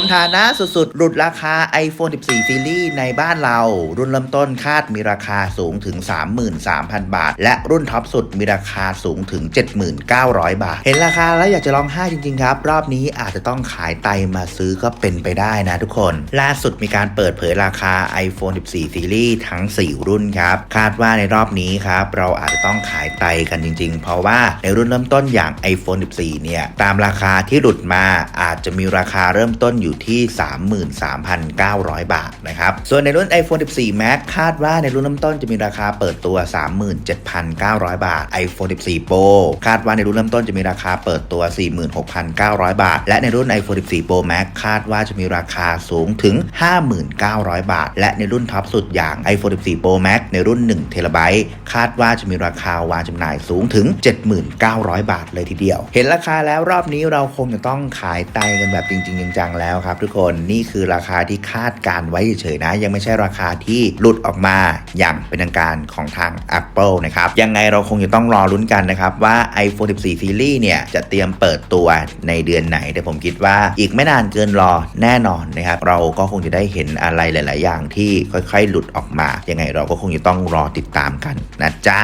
มฐานะสุดๆ หลุดราคา iPhone 14ซีรีส์ในบ้านเรา รุ่นเริ่มต้นคาดมีราคาสูงถึง 33,000 บาท และรุ่นท็อปสุดมีราคาสูงถึง 79,000 บาท เห็นราคาแล้วอยากจะร้องไห้จริงๆครับ รอบนี้อาจจะต้องขายไตมาซื้อก็เป็นไปได้นะทุกคน ล่าสุดมีการเปิดเผยราคา iPhone 14ซีรีส์ทั้ง 4 รุ่นครับ คาดว่าในรอบนี้ครับเราอาจจะต้องขายไตกันจริงๆ เพราะว่าในรุ่นเริ่มต้นอย่าง iPhone 14 เนี่ยตามราคาที่หลุดมาอาจจะมีราคาเริ่มต้นอยู่ที่ 33,900 บาทนะครับ ส่วนในรุ่น iPhone 14 Max คาดว่าในรุ่นเริ่มต้นจะมีราคาเปิดตัว 37,900 บาท iPhone 14 Pro คาดว่าในรุ่นเริ่มต้นจะมีราคาเปิดตัว 46,900 บาท และในรุ่น iPhone 14 Pro Max คาดว่าจะมีราคาสูงถึง 59,000 บาท และในรุ่นท็อปสุดอย่าง iPhone 14 Pro Max ในรุ่น1 t b คาดว่าจะมีราคาวางจำหน่ายสูงถึง 79,000 บาทเลยทีเดียว เห็นราคาแล้วรอบนี้เราคงจะต้องขายไตกันแบบจริง ๆ จังๆแล้วครับทุกคนนี่คือราคาที่คาดการไว้เฉยๆนะ ยังไม่ใช่ราคาที่หลุดออกมาอย่างเป็นทางการของทาง Apple นะครับ ยังไงเราคงจะต้องรอลุ้นกันนะครับ ว่า iPhone 14ซีรีส์เนี่ย จะเตรียมเปิดตัวในเดือนไหน แต่ผมคิดว่าอีกไม่นานเกินรอแน่นอนนะครับ เราก็คงจะได้เห็นอะไรหลาย ๆ อย่างที่ค่อย ๆ หลุดออกมา ยังไงเราก็คงจะต้องรอติดตามกันนะจ๊ะ